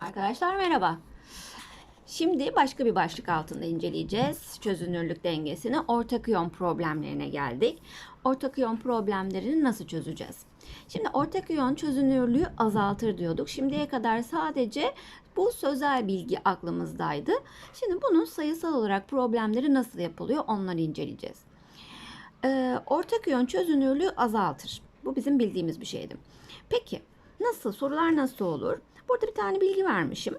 Arkadaşlar merhaba. Şimdi başka bir başlık altında inceleyeceğiz. Çözünürlük dengesini ortak iyon problemlerine geldik. Ortak iyon problemlerini nasıl çözeceğiz? Şimdi ortak iyon çözünürlüğü azaltır diyorduk. Şimdiye kadar sadece bu sözel bilgi aklımızdaydı. Şimdi bunun sayısal olarak problemleri nasıl yapılıyor onları inceleyeceğiz. Ee, ortak iyon çözünürlüğü azaltır. Bu bizim bildiğimiz bir şeydi. Peki nasıl? Sorular nasıl olur? Burada bir tane bilgi vermişim.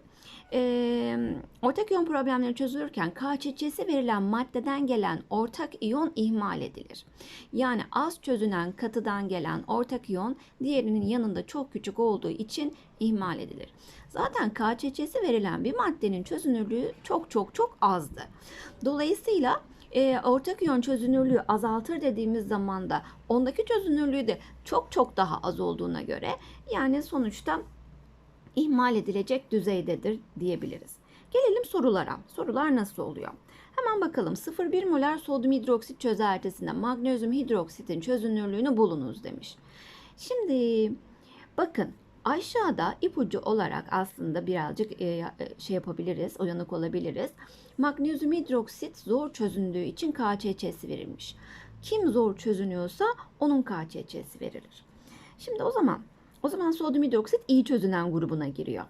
Ee, ortak iyon problemleri çözülürken KÇÇ'si verilen maddeden gelen ortak iyon ihmal edilir. Yani az çözünen katıdan gelen ortak iyon diğerinin yanında çok küçük olduğu için ihmal edilir. Zaten KÇÇ'si verilen bir maddenin çözünürlüğü çok çok çok azdı. Dolayısıyla e, ortak iyon çözünürlüğü azaltır dediğimiz zaman da ondaki çözünürlüğü de çok çok daha az olduğuna göre yani sonuçta ihmal edilecek düzeydedir diyebiliriz. Gelelim sorulara. Sorular nasıl oluyor? Hemen bakalım 0,1 molar sodyum hidroksit çözeltisinde magnezyum hidroksitin çözünürlüğünü bulunuz demiş. Şimdi bakın aşağıda ipucu olarak aslında birazcık e, şey yapabiliriz, uyanık olabiliriz. Magnezyum hidroksit zor çözündüğü için KÇÇ'si verilmiş. Kim zor çözünüyorsa onun KÇÇ'si verilir. Şimdi o zaman o zaman sodyum hidroksit iyi çözünen grubuna giriyor.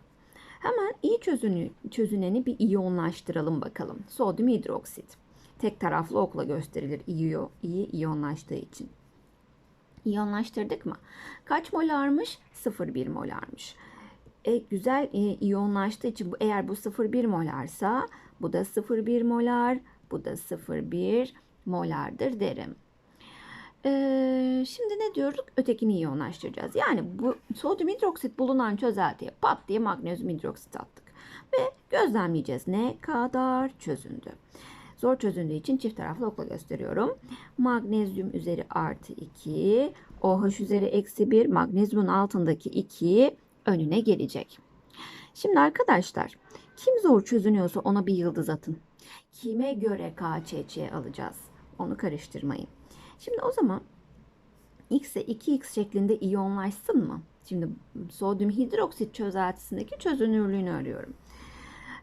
Hemen iyi çözünü, çözüneni bir iyonlaştıralım bakalım. Sodyum hidroksit. Tek taraflı okla gösterilir iyi, iyi iyonlaştığı için. İyonlaştırdık mı? Kaç molarmış? 0,1 molarmış. E, güzel e, iyonlaştığı için bu, eğer bu 0,1 molarsa bu da 0,1 molar, bu da 0,1 molardır derim. Şimdi ne diyorduk? Ötekini iyonlaştıracağız. Yani bu sodyum hidroksit bulunan çözeltiye pat diye magnezyum hidroksit attık. Ve gözlemleyeceğiz ne kadar çözündü. Zor çözündüğü için çift taraflı okla gösteriyorum. Magnezyum üzeri artı 2, OH üzeri eksi 1, magnezyumun altındaki 2 önüne gelecek. Şimdi arkadaşlar kim zor çözünüyorsa ona bir yıldız atın. Kime göre KÇÇ alacağız? Onu karıştırmayın. Şimdi o zaman x'e 2x şeklinde iyonlaşsın mı? Şimdi sodyum hidroksit çözeltisindeki çözünürlüğünü arıyorum.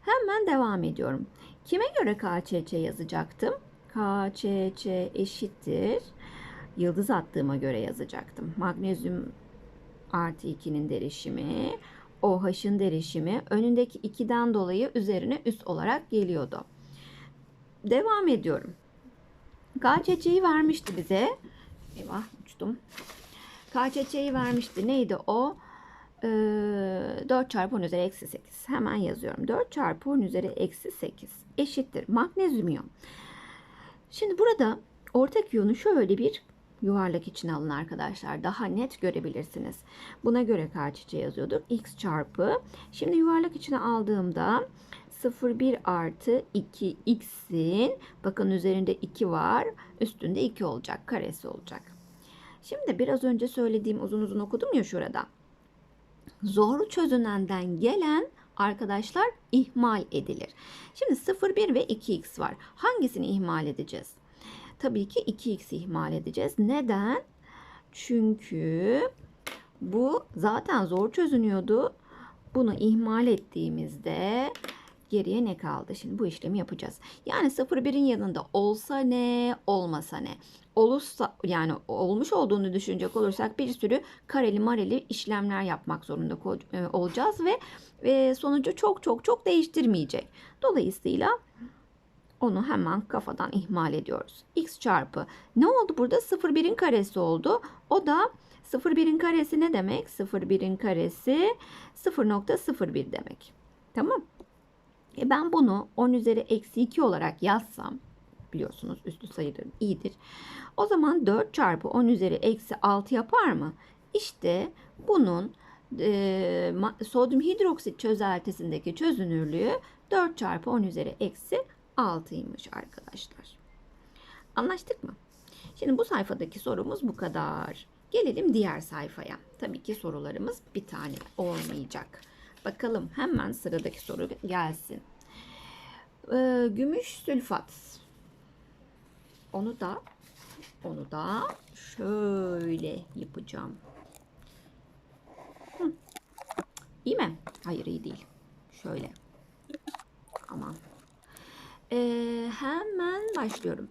Hemen devam ediyorum. Kime göre KÇÇ yazacaktım? KÇÇ eşittir. Yıldız attığıma göre yazacaktım. Magnezyum artı 2'nin derişimi, OH'ın derişimi önündeki 2'den dolayı üzerine üst olarak geliyordu. Devam ediyorum. KÇÇ'yi vermişti bize. Eyvah uçtum. KÇÇ'yi vermişti. Neydi o? Ee, 4 çarpı 10 üzeri eksi 8. Hemen yazıyorum. 4 çarpı 10 üzeri eksi 8 eşittir. Magnezyum iyon. Şimdi burada ortak iyonu şöyle bir yuvarlak içine alın arkadaşlar. Daha net görebilirsiniz. Buna göre KÇÇ yazıyorduk. X çarpı. Şimdi yuvarlak içine aldığımda 0,1 artı 2x'in bakın üzerinde 2 var. Üstünde 2 olacak. Karesi olacak. Şimdi biraz önce söylediğim uzun uzun okudum ya şurada. Zor çözünenden gelen arkadaşlar ihmal edilir. Şimdi 0,1 ve 2x var. Hangisini ihmal edeceğiz? Tabii ki 2x'i ihmal edeceğiz. Neden? Çünkü bu zaten zor çözünüyordu. Bunu ihmal ettiğimizde geriye ne kaldı? Şimdi bu işlemi yapacağız. Yani 0,1'in yanında olsa ne, olmasa ne? Olursa yani olmuş olduğunu düşünecek olursak bir sürü kareli mareli işlemler yapmak zorunda olacağız ve, ve sonucu çok çok çok değiştirmeyecek. Dolayısıyla onu hemen kafadan ihmal ediyoruz. X çarpı ne oldu burada? 0,1'in karesi oldu. O da 0,1'in karesi ne demek? 0,1'in karesi 0.01 demek. Tamam. E ben bunu 10 üzeri eksi 2 olarak yazsam biliyorsunuz üstü sayıdır iyidir. O zaman 4 çarpı 10 üzeri eksi 6 yapar mı? İşte bunun e, sodyum hidroksit çözeltisindeki çözünürlüğü 4 çarpı 10 üzeri eksi 6'ymış arkadaşlar. Anlaştık mı? Şimdi bu sayfadaki sorumuz bu kadar. Gelelim diğer sayfaya. Tabii ki sorularımız bir tane olmayacak. Bakalım hemen sıradaki soru gelsin. Ee, gümüş sülfat. Onu da onu da şöyle yapacağım. Hı. İyi mi? Hayır iyi değil. Şöyle. Aman. Ee, hemen başlıyorum.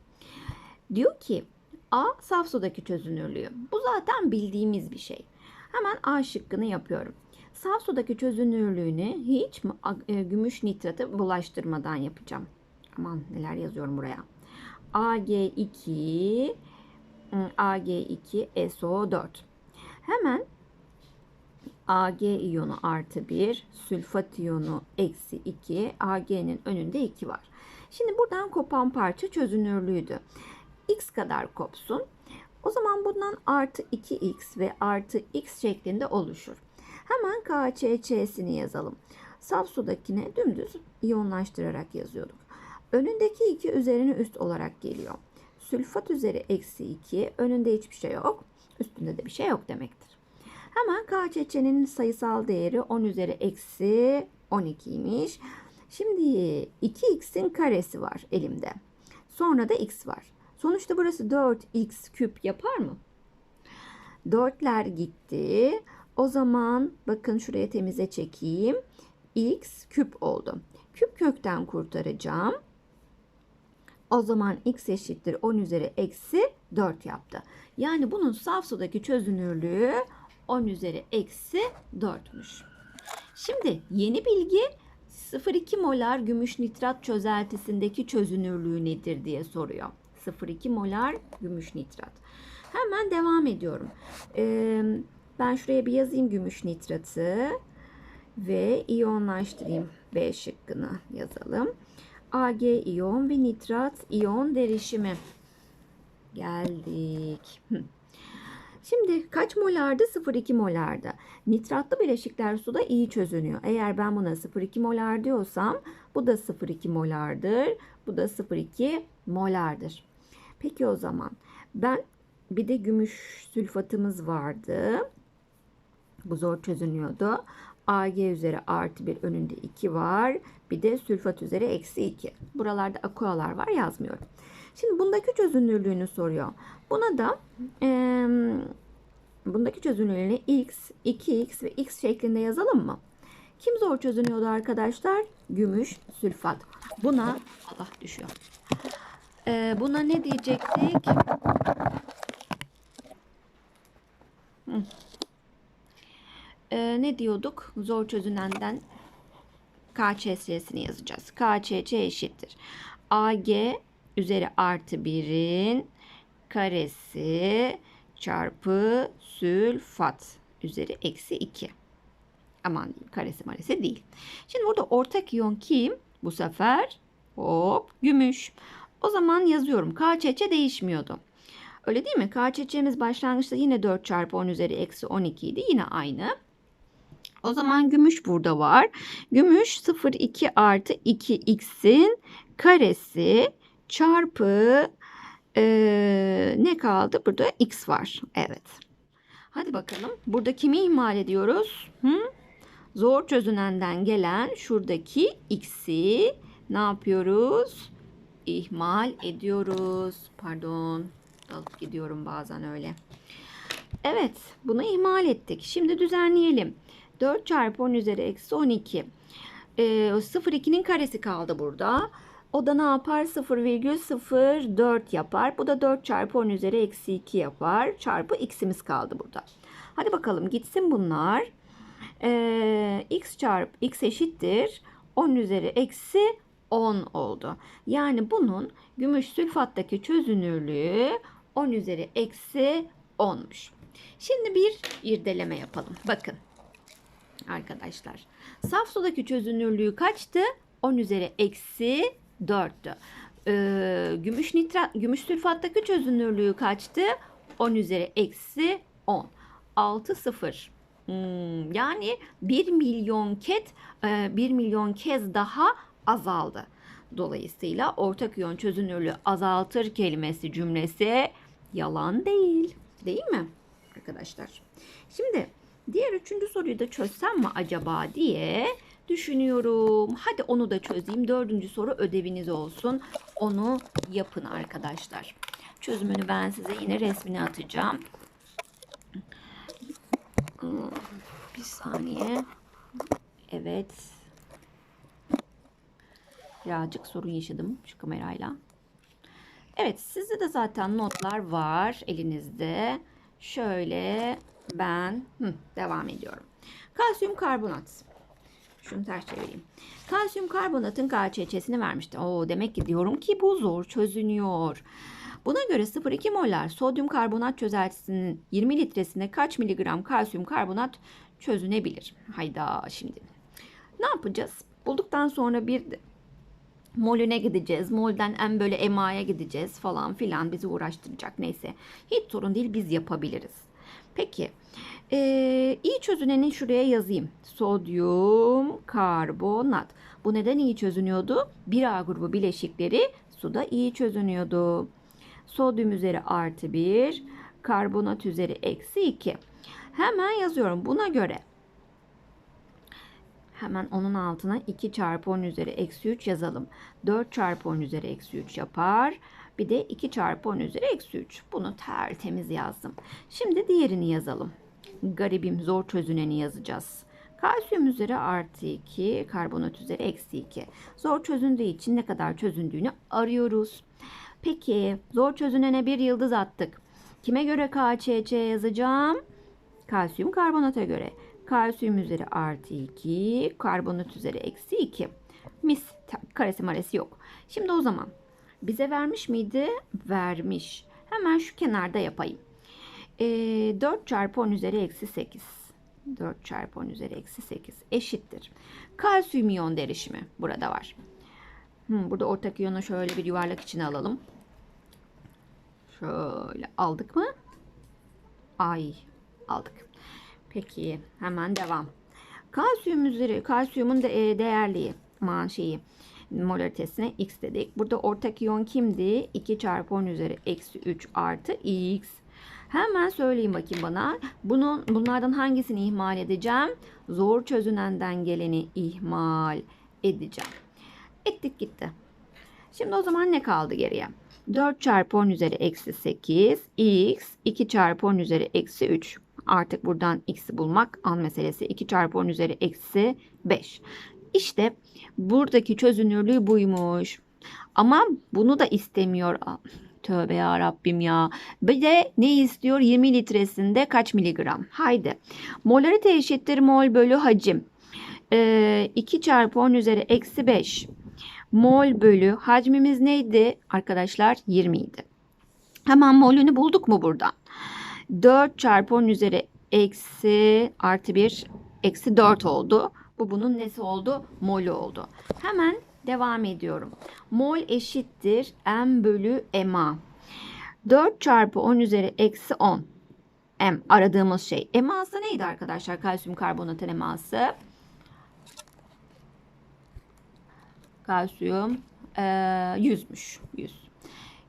Diyor ki A saf sudaki çözünürlüğü. Bu zaten bildiğimiz bir şey. Hemen A şıkkını yapıyorum. Saf sudaki çözünürlüğünü hiç e, gümüş nitratı bulaştırmadan yapacağım. Aman neler yazıyorum buraya. AG2 ım, AG2 SO4. Hemen Ag iyonu artı 1, sülfat iyonu eksi 2, Ag'nin önünde 2 var. Şimdi buradan kopan parça çözünürlüğüydü. X kadar kopsun. O zaman bundan artı 2x ve artı x şeklinde oluşur. Hemen KÇÇ'sini yazalım. Saf sudakine dümdüz iyonlaştırarak yazıyorduk. Önündeki 2 üzerine üst olarak geliyor. Sülfat üzeri eksi 2, önünde hiçbir şey yok. Üstünde de bir şey yok demektir. Hemen KÇÇ'nin sayısal değeri 10 üzeri eksi 12'ymiş. Şimdi 2x'in karesi var elimde. Sonra da x var. Sonuçta burası 4x küp yapar mı? 4'ler gitti. O zaman bakın şuraya temize çekeyim. x küp oldu. Küp kökten kurtaracağım. O zaman x eşittir 10 üzeri eksi 4 yaptı. Yani bunun saf sudaki çözünürlüğü 10 üzeri eksi 4'müş. Şimdi yeni bilgi 0,2 molar gümüş nitrat çözeltisindeki çözünürlüğü nedir diye soruyor. 0,2 molar gümüş nitrat. Hemen devam ediyorum. Ee, ben şuraya bir yazayım gümüş nitratı ve iyonlaştırayım. B şıkkını yazalım. Ag iyon ve nitrat iyon derişimi. Geldik. Şimdi kaç molardı? 0,2 molardı. Nitratlı bileşikler suda iyi çözünüyor. Eğer ben buna 0,2 molar diyorsam bu da 0,2 molardır. Bu da 0,2 molardır. Peki o zaman ben bir de gümüş sülfatımız vardı. Bu zor çözünüyordu. Ag üzeri artı bir önünde 2 var. Bir de sülfat üzeri eksi 2. Buralarda akualar var yazmıyorum. Şimdi bundaki çözünürlüğünü soruyor. Buna da e, bundaki çözünürlüğünü x, 2x ve x şeklinde yazalım mı? Kim zor çözünüyordu arkadaşlar? Gümüş sülfat. Buna Allah düşüyor. E, buna ne diyecektik? Hı. E, ne diyorduk? Zor çözünenden KÇS'sini yazacağız. KÇC eşittir. AG üzeri artı 1'in karesi çarpı sülfat üzeri eksi 2. Aman karesi maresi değil. Şimdi burada ortak iyon kim? Bu sefer hop gümüş. O zaman yazıyorum. KÇC değişmiyordu. Öyle değil mi? KÇC'miz başlangıçta yine 4 çarpı 10 üzeri eksi 12 idi. Yine aynı. O zaman gümüş burada var. Gümüş 0,2 artı 2x'in karesi çarpı ee, ne kaldı? Burada x var. Evet. Hadi bakalım. Burada kimi ihmal ediyoruz? Hı? Zor çözünenden gelen şuradaki x'i ne yapıyoruz? İhmal ediyoruz. Pardon. Dalıp gidiyorum bazen öyle. Evet. Bunu ihmal ettik. Şimdi düzenleyelim. 4 çarpı 10 üzeri eksi 12. Ee, 0,2'nin karesi kaldı burada. O da ne yapar? 0,04 yapar. Bu da 4 çarpı 10 üzeri eksi 2 yapar. Çarpı x'imiz kaldı burada. Hadi bakalım gitsin bunlar. Ee, x çarpı x eşittir. 10 üzeri eksi 10 oldu. Yani bunun gümüş sülfattaki çözünürlüğü 10 üzeri eksi 10'muş. Şimdi bir irdeleme yapalım. Bakın arkadaşlar. Saf sudaki çözünürlüğü kaçtı? 10 üzeri eksi 4'tü. Ee, gümüş nitrat, gümüş sülfattaki çözünürlüğü kaçtı? 10 üzeri eksi 10. 6 0. Hmm, yani 1 milyon ket 1 milyon kez daha azaldı. Dolayısıyla ortak iyon çözünürlüğü azaltır kelimesi cümlesi yalan değil. Değil mi arkadaşlar? Şimdi diğer üçüncü soruyu da çözsem mi acaba diye düşünüyorum. Hadi onu da çözeyim. Dördüncü soru ödeviniz olsun. Onu yapın arkadaşlar. Çözümünü ben size yine resmini atacağım. Bir saniye. Evet. Birazcık sorun yaşadım şu kamerayla. Evet sizde de zaten notlar var elinizde. Şöyle ben hı, devam ediyorum. Kalsiyum karbonat. Şunu ters çevireyim. Kalsiyum karbonatın KÇÇ'sini vermişti. Oo, demek ki diyorum ki bu zor çözünüyor. Buna göre 0,2 molar sodyum karbonat çözeltisinin 20 litresinde kaç miligram kalsiyum karbonat çözünebilir? Hayda şimdi. Ne yapacağız? Bulduktan sonra bir molüne gideceğiz. Molden en böyle emaya gideceğiz falan filan bizi uğraştıracak. Neyse hiç sorun değil biz yapabiliriz. Peki ee, iyi çözüneni şuraya yazayım. Sodyum karbonat. Bu neden iyi çözünüyordu? 1A grubu bileşikleri suda iyi çözünüyordu. Sodyum üzeri artı 1, karbonat üzeri eksi 2. Hemen yazıyorum. Buna göre Hemen onun altına 2 çarpı 10 üzeri eksi 3 yazalım. 4 çarpı 10 üzeri eksi 3 yapar. Bir de 2 çarpı 10 üzeri eksi 3. Bunu tertemiz yazdım. Şimdi diğerini yazalım. Garibim zor çözüneni yazacağız. Kalsiyum üzeri artı 2, karbonat üzeri eksi 2. Zor çözündüğü için ne kadar çözündüğünü arıyoruz. Peki zor çözünene bir yıldız attık. Kime göre KÇC yazacağım? Kalsiyum karbonata göre. Kalsiyum üzeri artı 2, karbonat üzeri eksi 2. Mis, karesi maresi yok. Şimdi o zaman bize vermiş miydi? Vermiş. Hemen şu kenarda yapayım. E, 4 çarpı 10 üzeri eksi 8. 4 çarpı 10 üzeri eksi 8 eşittir. Kalsiyum iyon derişimi burada var. Hmm, burada ortak iyonu şöyle bir yuvarlak içine alalım. Şöyle aldık mı? Ay aldık. Peki hemen devam. Kalsiyum üzeri kalsiyumun de, e, değerliği aman şeyi molaritesine x dedik. Burada ortak iyon kimdi? 2 çarpı 10 üzeri eksi 3 artı x. Hemen söyleyeyim bakayım bana. Bunun, bunlardan hangisini ihmal edeceğim? Zor çözünenden geleni ihmal edeceğim. Ettik gitti. Şimdi o zaman ne kaldı geriye? 4 çarpı 10 üzeri eksi 8 x 2 çarpı 10 üzeri eksi 3. Artık buradan x'i bulmak an meselesi. 2 çarpı 10 üzeri eksi 5. İşte buradaki çözünürlüğü buymuş. Ama bunu da istemiyor. Tövbe ya Rabbim ya. Bir de ne istiyor? 20 litresinde kaç miligram? Haydi. Molarite eşittir mol bölü hacim. Ee, 2 çarpı 10 üzeri eksi 5 mol bölü hacmimiz neydi arkadaşlar? 20 idi. Hemen molünü bulduk mu buradan? 4 çarpı 10 üzeri eksi artı 1 eksi 4 oldu. Bu bunun nesi oldu? Molü oldu. Hemen devam ediyorum. Mol eşittir m bölü ma. 4 çarpı 10 üzeri eksi 10. M aradığımız şey. Eması neydi arkadaşlar? Kalsiyum karbonatın eması. Kalsiyum e, 100'müş. 100.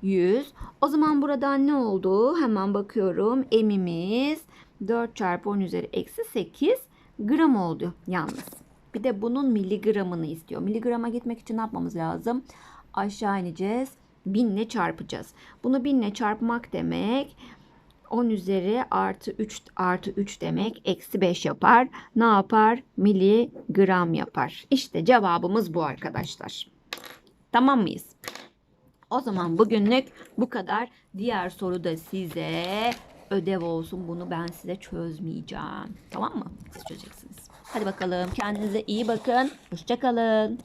100. O zaman buradan ne oldu? Hemen bakıyorum. Emimiz 4 çarpı 10 üzeri eksi 8 gram oldu yalnız. Bir de bunun miligramını istiyor. Miligrama gitmek için ne yapmamız lazım? Aşağı ineceğiz. 1000 ile çarpacağız. Bunu 1000 ile çarpmak demek 10 üzeri artı 3 artı 3 demek eksi 5 yapar. Ne yapar? Miligram yapar. İşte cevabımız bu arkadaşlar. Tamam mıyız? O zaman bugünlük bu kadar. Diğer soru da size ödev olsun. Bunu ben size çözmeyeceğim. Tamam mı? Siz çözeceksiniz. Hadi bakalım. Kendinize iyi bakın. Hoşçakalın.